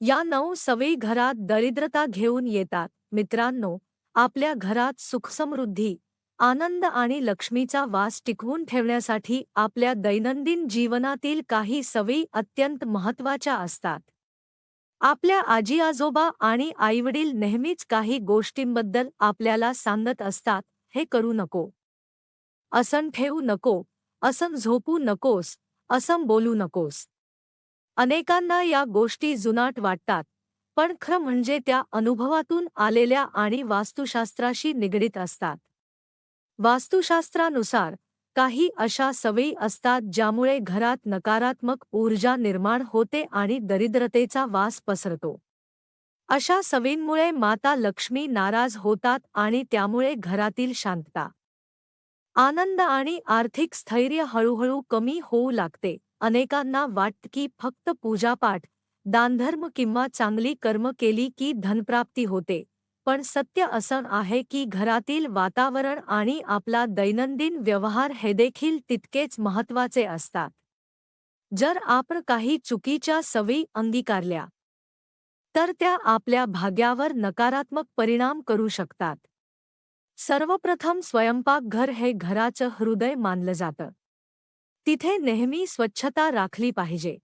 या नऊ सवयी घरात दरिद्रता घेऊन येतात. मित्रांनो आपल्या घरात सुखसमृद्धी आनंद आणि लक्ष्मीचा वास टिकवून ठेवण्यासाठी आपल्या दैनंदिन जीवनातील काही सवयी अत्यंत महत्त्वाच्या असतात. आपल्या आजी आजोबा आणि आईवडील नेहमीच काही गोष्टींबद्दल आपल्याला सांगत असतात हे करू नको. असं ठेवू नको. असं झोपू नकोस. असं बोलू नकोस. अनेकांना या गोष्टी जुनाट वाटतात पण खरं म्हणजे त्या अनुभवातून आलेल्या आणि वास्तुशास्त्राशी निगडीत असतात. वास्तुशास्त्रानुसार काही अशा सवयी असतात ज्यामुळे घरात नकारात्मक ऊर्जा निर्माण होते आणि दरिद्रतेचा वास पसरतो. अशा सवयींमुळे माता लक्ष्मी नाराज होतात आणि त्यामुळे घरातील शांतता. आनंद आणि आर्थिक स्थैर्य हळूहळू कमी होऊ लागते. अनेकांना वाटत की फक्त पूजापाठ दानधर्म किंवा चांगली कर्म केली की धनप्राप्ती होते. पण सत्य असं आहे की घरातील वातावरण आणि आपला दैनंदिन व्यवहार हे देखील तितकेच महत्त्वाचे असतात. जर आपण काही चुकीच्या सवयी अंगीकारल्या तर त्या आपल्या भाग्यावर नकारात्मक परिणाम करू शकतात. सर्वप्रथम स्वयंपाकघर हे घराचं हृदय मानलं जातं. तिथे नेहमी स्वच्छता राखली पाहिजे.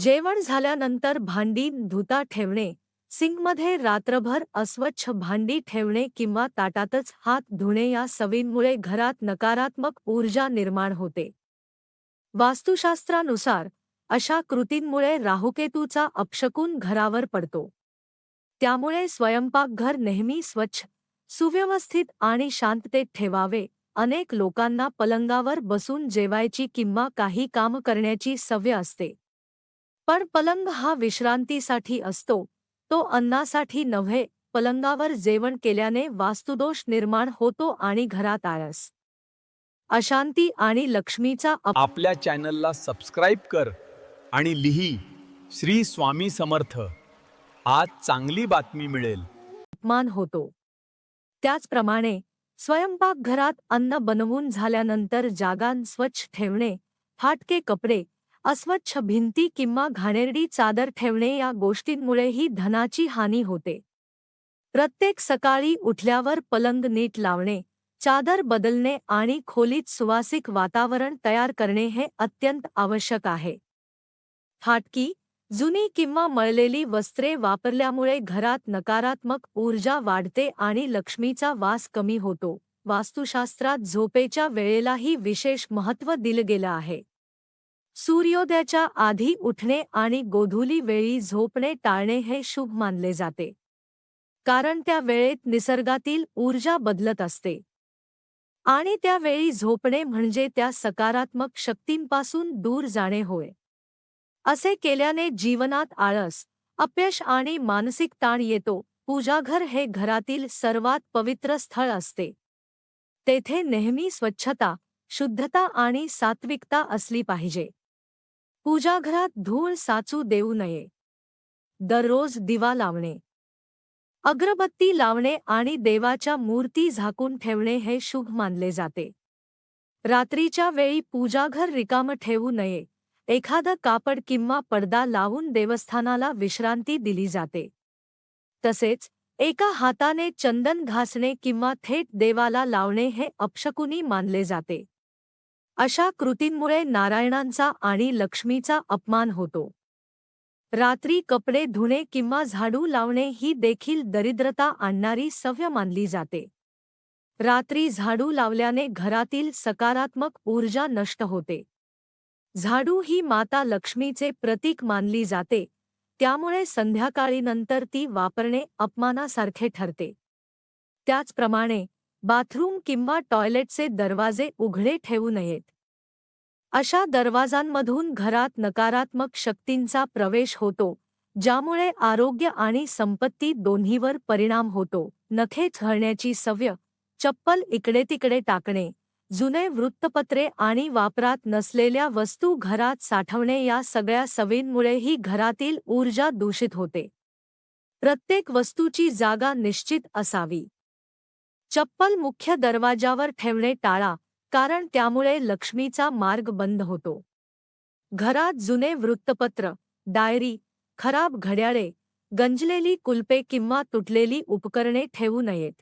जेवण झाल्यानंतर भांडी धुता ठेवणे सिंकमध्ये रात्रभर अस्वच्छ भांडी ठेवणे किंवा ताटातच हात धुणे या सवयींमुळे घरात नकारात्मक ऊर्जा निर्माण होते. वास्तुशास्त्रानुसार अशा कृतींमुळे राहुकेतूचा अपशकून घरावर पडतो. त्यामुळे स्वयंपाकघर नेहमी स्वच्छ सुव्यवस्थित आणि शांततेत ठेवावे. अनेक लोकांना पलंगावर बसून जेवायची किंवा काही काम करण्याची सवय असते. पण पलंग हा विश्रांतीसाठी असतो. तो अन्नासाठी नव्हे पलंगावर जेवण केल्याने वास्तुदोष निर्माण होतो आणि घरात आळस. अशांती आणि लक्ष्मीचा आपल्या चॅनलला सबस्क्राईब कर आणि लिही श्री स्वामी समर्थ. आज चांगली बातमी मिळेल. अपमान होतो. त्याचप्रमाणे स्वयंपाकघरात अन्न बनवून झाल्यानंतर जागान स्वच्छ ठेवणे, फाटके कपडे, अस्वच्छ भिंती किंवा घाणेरडी चादर ठेवणे या गोष्टींमुळेही धनाची हानी होते. प्रत्येक सकाळी उठल्यावर पलंग नीट लावणे, चादर बदलणे आणि खोलीत सुवासिक वातावरण तयार करणे हे अत्यंत आवश्यक आहे. फाटकी जुनी किंवा मळलेली वस्त्रे वापरल्यामुळे घरात नकारात्मक ऊर्जा वाढते आणि लक्ष्मीचा वास कमी होतो. वास्तुशास्त्रात झोपेच्या वेळेलाही विशेष महत्त्व दिलं गेलं आहे. सूर्योदयाच्या आधी उठणे आणि गोधुली वेळी झोपणे टाळणे हे शुभ मानले जाते. कारण त्या वेळेत निसर्गातील ऊर्जा बदलत असते. आणि त्यावेळी झोपणे म्हणजे त्या सकारात्मक शक्तींपासून दूर जाणे होय. असे केल्याने जीवनात आळस अपयश आणि मानसिक ताण येतो. पूजाघर हे घरातील सर्वात पवित्र स्थळ असते. तेथे नेहमी स्वच्छता शुद्धता आणि सात्विकता असली पाहिजे. पूजाघरात धूळ साचू देऊ नये. दररोज दिवा लावणे. अगरबत्ती लावणे आणि देवाच्या मूर्ती झाकून ठेवणे हे शुभ मानले जाते. रात्रीच्या वेळी पूजाघर रिकाम ठेवू नये. एखादं कापड किंवा पडदा लावून देवस्थानाला विश्रांती दिली जाते. तसेच एका हाताने चंदन घासणे किंवा थेट देवाला लावणे हे अपशकुनी मानले जाते. अशा कृतींमुळे नारायणांचा आणि लक्ष्मीचा अपमान होतो. रात्री कपडे धुणे किंवा झाडू लावणे ही देखील दरिद्रता आणणारी सव्य मानली जाते. रात्री झाडू लावल्याने घरातील सकारात्मक ऊर्जा नष्ट होते. झाडू ही माता लक्ष्मीचे प्रतीक मानली जाते त्यामुळे संध्याकाळीनंतर ती वापरणे अपमानासारखे ठरते. त्याचप्रमाणे बाथरूम किंवा टॉयलेटचे दरवाजे उघडे ठेवू नयेत. अशा दरवाजांमधून घरात नकारात्मक शक्तींचा प्रवेश होतो ज्यामुळे आरोग्य आणि संपत्ती दोन्हीवर परिणाम होतो. नखे झळण्याची सव्य चप्पल इकडे तिकडे टाकणे जुने वृत्तपत्रे आणि वापरात नसलेल्या वस्तू घरात साठवणे या सगळ्या सवयींमुळेही घरातील ऊर्जा दूषित होते. प्रत्येक वस्तूची जागा निश्चित असावी. चप्पल मुख्य दरवाजावर ठेवणे टाळा कारण त्यामुळे लक्ष्मीचा मार्ग बंद होतो. घरात जुने वृत्तपत्र डायरी खराब घड्याळे गंजलेली कुलपे किंवा तुटलेली उपकरणे ठेवू नयेत.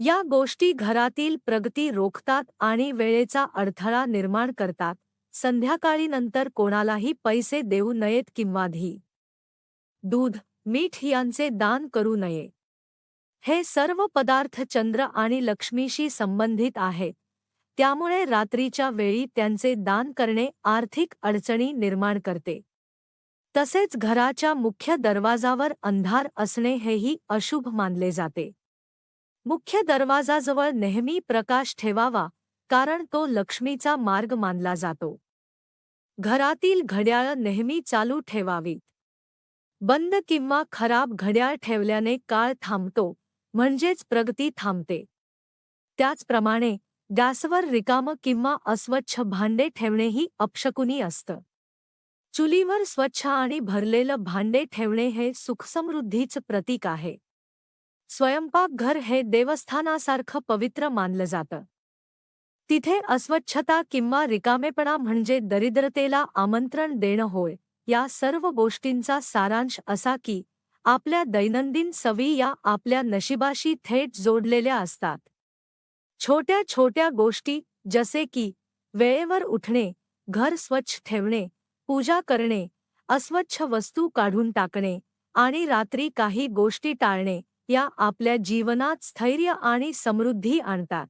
या गोष्टी घरातील प्रगती रोखतात आणि वेळेचा अडथळा निर्माण करतात. संध्याकाळीनंतर कोणालाही पैसे देऊ नयेत किंवा धी. दूध मीठ यांचे दान करू नये. हे सर्व पदार्थ चंद्र आणि लक्ष्मीशी संबंधित आहेत. त्यामुळे रात्रीच्या वेळी त्यांचे दान करणे आर्थिक अडचणी निर्माण करते. तसेच घराच्या मुख्य दरवाजावर अंधार असणे हेही अशुभ मानले जाते. मुख्य दरवाजाजवळ नेहमी प्रकाश ठेवावा कारण तो लक्ष्मीचा मार्ग मानला जातो. घरातील घड्याळ नेहमी चालू ठेवावीत. बंद किंवा खराब घड्याळ ठेवल्याने काळ थांबतो म्हणजेच प्रगती थांबते. त्याचप्रमाणे गॅसवर रिकामं किंवा अस्वच्छ भांडे ठेवणेही अपशकुनी असतं. चुलीवर स्वच्छ आणि भरलेलं भांडे ठेवणे हे सुखसमृद्धीचं प्रतीक आहे. स्वयंपाकघर हे देवस्थानासारखं पवित्र मानलं जातं. तिथे अस्वच्छता किंवा रिकामेपणा म्हणजे दरिद्रतेला आमंत्रण देणं होय या सर्व गोष्टींचा सारांश असा की आपल्या दैनंदिन सवी या आपल्या नशिबाशी थेट जोडलेल्या असतात. छोट्या छोट्या गोष्टी जसे की वेळेवर उठणे घर स्वच्छ ठेवणे पूजा करणे अस्वच्छ वस्तू काढून टाकणे आणि रात्री काही गोष्टी टाळणे या आपल्या जीवनात स्थैर्य आणि समृद्धी आणतात.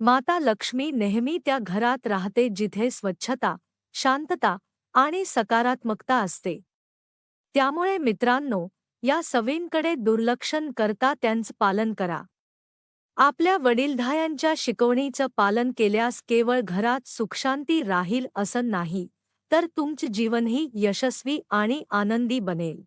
माता लक्ष्मी नेहमी त्या घरात राहते जिथे स्वच्छता शांतता आणि सकारात्मकता असते. त्यामुळे मित्रांनो या सवयींकडे दुर्लक्षण करता त्यांचं पालन करा. आपल्या वडीलधायांच्या शिकवणीचं पालन केल्यास केवळ घरात सुखशांती राहील असं नाही तर तुमचं जीवनही यशस्वी आणि आनंदी बनेल.